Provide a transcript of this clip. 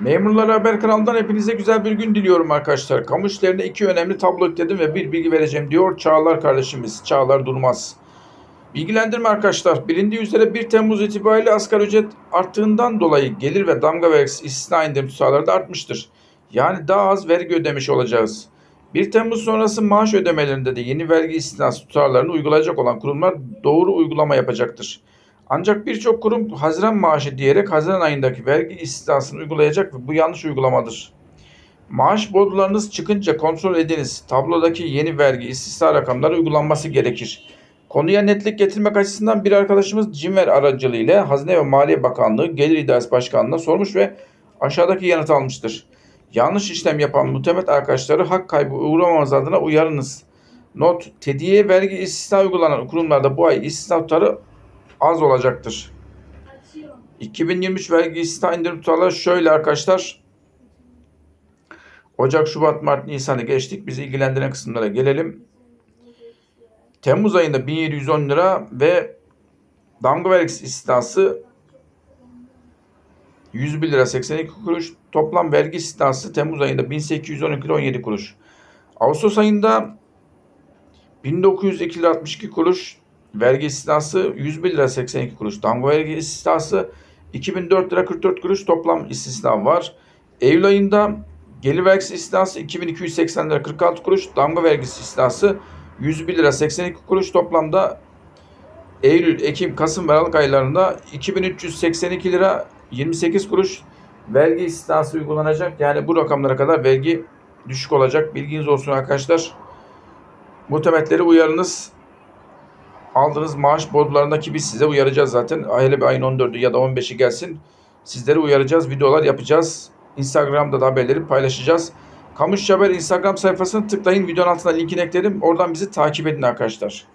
Memurlar Haber kanalından hepinize güzel bir gün diliyorum arkadaşlar. Kamu işlerine iki önemli tablo ekledim ve bir bilgi vereceğim diyor Çağlar kardeşimiz. Çağlar Durmaz. Bilgilendirme arkadaşlar. Bilindiği üzere 1 Temmuz itibariyle asgari ücret arttığından dolayı gelir ve damga vergisi istisna indirim tutarları da artmıştır. Yani daha az vergi ödemiş olacağız. 1 Temmuz sonrası maaş ödemelerinde de yeni vergi istisnası tutarlarını uygulayacak olan kurumlar doğru uygulama yapacaktır. Ancak birçok kurum Haziran maaşı diyerek Haziran ayındaki vergi istisnasını uygulayacak ve bu yanlış uygulamadır. Maaş bordularınız çıkınca kontrol ediniz. Tablodaki yeni vergi istisna rakamları uygulanması gerekir. Konuya netlik getirmek açısından bir arkadaşımız Cimver aracılığıyla Hazine ve Maliye Bakanlığı Gelir İdaresi Başkanlığı'na sormuş ve aşağıdaki yanıt almıştır. Yanlış işlem yapan muhtemet arkadaşları hak kaybı uğramamız adına uyarınız. Not, tediye vergi istisna uygulanan kurumlarda bu ay istisna tutarı az olacaktır. 2023 vergi istisna indirim tutarları şöyle arkadaşlar. Ocak, Şubat, Mart, Nisan'ı geçtik. Bizi ilgilendiren kısımlara gelelim. Temmuz ayında 1710 lira ve damga vergisi istisnası 101 lira 82 kuruş. Toplam vergi istisnası Temmuz ayında 1812 lira 17 kuruş. Ağustos ayında 1902 lira 62 kuruş. Vergi istisnası 101 lira 82 kuruş. Damga vergi istisnası 2004 lira 44 kuruş toplam istisna var. Eylül ayında gelir vergisi istisnası 2280 lira 46 kuruş. Damga vergisi istisnası 101 lira 82 kuruş toplamda Eylül, Ekim, Kasım ve Aralık aylarında 2382 lira 28 kuruş vergi istisnası uygulanacak. Yani bu rakamlara kadar vergi düşük olacak. Bilginiz olsun arkadaşlar. Muhtemetleri uyarınız. Aldığınız maaş bordularındaki biz size uyaracağız zaten. Hele bir ayın 14'ü ya da 15'i gelsin. Sizleri uyaracağız. Videolar yapacağız. Instagram'da da haberleri paylaşacağız. Kamuş Haber Instagram sayfasını tıklayın. Videonun altına linkini ekledim. Oradan bizi takip edin arkadaşlar.